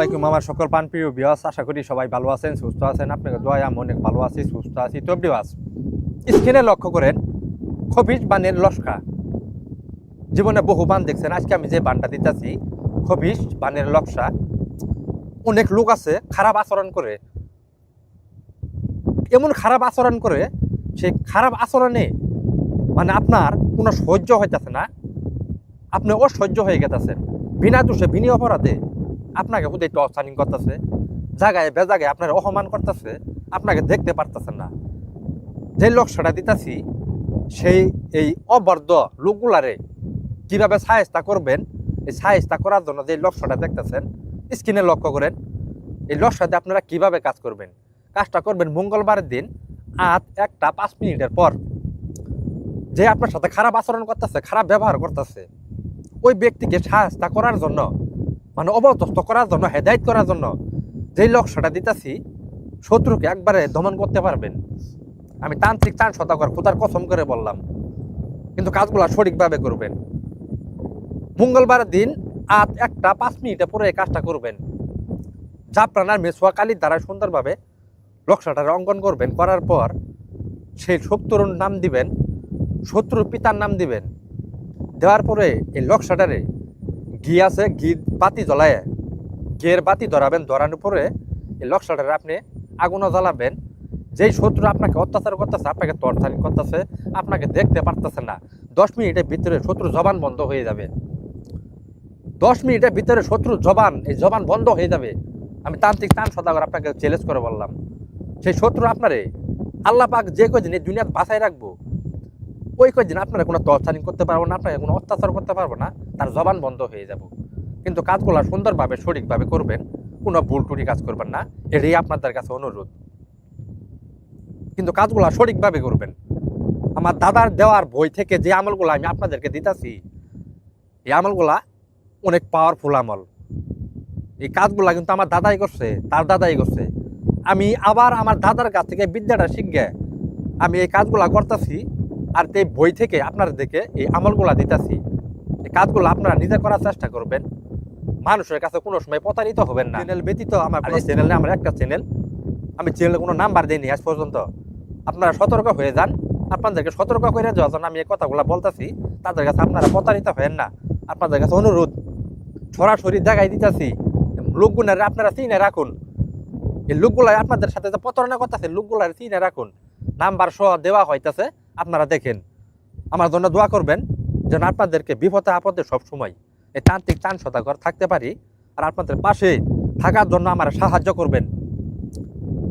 আলাইকুম আমার সকল পানপ্রিয় বিয়াস আশা করি সবাই ভালো আছেন, সুস্থ আছেন। আপনাকে দোয়া আমি অনেক ভালো আছি, সুস্থ আছি। তো বিয়াস স্ক্রিনে লক্ষ্য করেন, খবিজ বানের লস্কা। জীবনে বহু বান দেখছেন, আজকে আমি যে বানটা দিতেছি খবিজ বানের লক্সা অনেক লোক আছে, খারাপ আচরণ করে। এমন খারাপ আচরণ করে সেই খারাপ আচরণে মানে আপনার কোনো সহ্য হইতেছে না, আপনি অসহ্য হয়ে গেতেছেন। বিনা দোষে, বিনি অপরাধে। আপনাকে হুদাই টর্চারিং করতেছে, জায়গায় বেজাগায় আপনার অপমান করতেছে, আপনাকে দেখতে পারতেছেন না। যে লক্ষ্যটা দিতেছি, সেই, এই অবর্ধ লোকগুলারে কীভাবে সাহেস্তা করবেন, এই সাহেস্তা করার জন্য যে লক্ষ্যটা দেখতেছেন, স্ক্রিনে লক্ষ্য করেন, এই লক্ষ্যতে আপনারা কীভাবে কাজ করবেন? কাজটা করবেন মঙ্গলবারের দিন আট একটা পাঁচ মিনিটের পর। যে আপনার সাথে খারাপ আচরণ করতেছে, খারাপ ব্যবহার করতেছে, ওই ব্যক্তিকে সাহায্য করার জন্য মানে অবতস্ত করার জন্য, হেদায়ত করার জন্য যেই লক্ষ্যটা দিতেছি, শত্রুকে একবারে দমন করতে পারবেন। আমি তান্ত্রিক চান শতাকর খোদার কসম করে বললাম। কিন্তু কাজগুলো সঠিকভাবে করবেন। মঙ্গলবার দিন আজ একটা, পাঁচ মিনিটে পরে এই কাজটা করবেন। জাপরানার মেসোয়া কালির দ্বারা সুন্দরভাবে লক্ষ্যটার অঙ্কন করবেন। করার পর সেই শত্রুর নাম দিবেন, শত্রুর পিতার নাম দিবেন। দেওয়ার পরে এই লক্ষ্যটারে ঘি আছে, ঘি বাতি জ্বলায়। ঘিয়ের বাতি ধরাবেন, ধরানোর পরে এই লক্ষ্যটারে আপনি আগুনও জ্বালাবেন। যেই শত্রু আপনাকে অত্যাচার করতেছে, আপনাকে তরছারি করতেছে, আপনাকে দেখতে পারতেছে না। দশ মিনিটের ভিতরে শত্রু জবান বন্ধ হয়ে যাবে। দশ মিনিটের ভিতরে শত্রু জবান, এই জবান বন্ধ হয়ে যাবে। আমি তান্ত্রিক তান সদাগর আপনাকে চ্যালেঞ্জ করে বললাম। সেই শত্রু আপনারে আল্লাহ পাক যে কদিন এই দুনিয়াতে বাঁচাই রাখব ওই কদিন আপনারা কোনো তরচারিং করতে পারব না আপনাকে কোনো অত্যাচার করতে পারব না, তার জবান বন্ধ হয়ে যাব। কিন্তু কাজগুলো সুন্দরভাবে, সঠিকভাবে করবেন, কোনো ভুল টুটি কাজ করবেন না, এটাই আপনাদের কাছে অনুরোধ। কিন্তু কাজগুলো সঠিকভাবে করবেন। আমার দাদার দেওয়ার বই থেকে যে আমলগুলো আমি আপনাদেরকে দিতেছি, এই আমলগুলা অনেক পাওয়ারফুল আমল। এই কাজগুলা কিন্তু আমার দাদাই করছে, তার দাদাই করছে। আমি আবার আমার দাদার কাছ থেকে বিদ্যাটা শিখে আমি এই কাজগুলা করতেছি আর এই বই থেকে আপনার দেখে এই আমলগুলা দিতেছি। এই কাজগুলো আপনারা নিজে করার চেষ্টা করবেন। মানুষের কাছে কোনো সময় প্রতারিত হবেন না। চ্যানেল ব্যতীত আমার কোনো চ্যানেল আমার একটা চ্যানেল। আমি চ্যানেলে কোনো নাম্বার দিইনি আজ পর্যন্ত। আপনারা সতর্ক হয়ে যান। আপনাদেরকে সতর্ক করে দেওয়ার জন্য আমি এই কথাগুলো বলতেছি। তাদের কাছে আপনারা প্রতারিত হবেন না। আপনাদের কাছে অনুরোধ সরাসরি দেখাই দিতেছি। লোকগুলারে আপনারা চিনে রাখুন। এই লোকগুলাই আপনাদের সাথে যে প্রতারণা করতেছে লোকগুলার চিনে রাখুন। নাম্বার সহ দেওয়া হইতেছে। আপনারা দেখেন। আমার জন্য দোয়া করবেন যেন আপনাদেরকে বিপদে আপদে সবসময় এই তান্ত্রিক চান সদাগর থাকতে পারি আর আপনাদের পাশে থাকার জন্য আমার সাহায্য করবেন।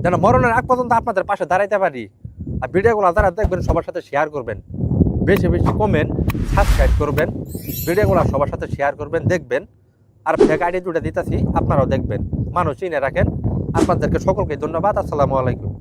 যেন মরণের আগ পর্যন্ত আপনাদের পাশে দাঁড়াইতে পারি আর ভিডিওগুলো যারা দেখবেন সবার সাথে শেয়ার করবেন। বেশি বেশি কমেন্ট সাবস্ক্রাইব করবেন, ভিডিওগুলো সবার সাথে শেয়ার করবেন, দেখবেন আর ফেক আইডি দুটো দিতেছি, আপনারাও দেখবেন। মানুষ চিনে রাখেন। আপনাদেরকে সকলকে ধন্যবাদ। আসসালামু আলাইকুম।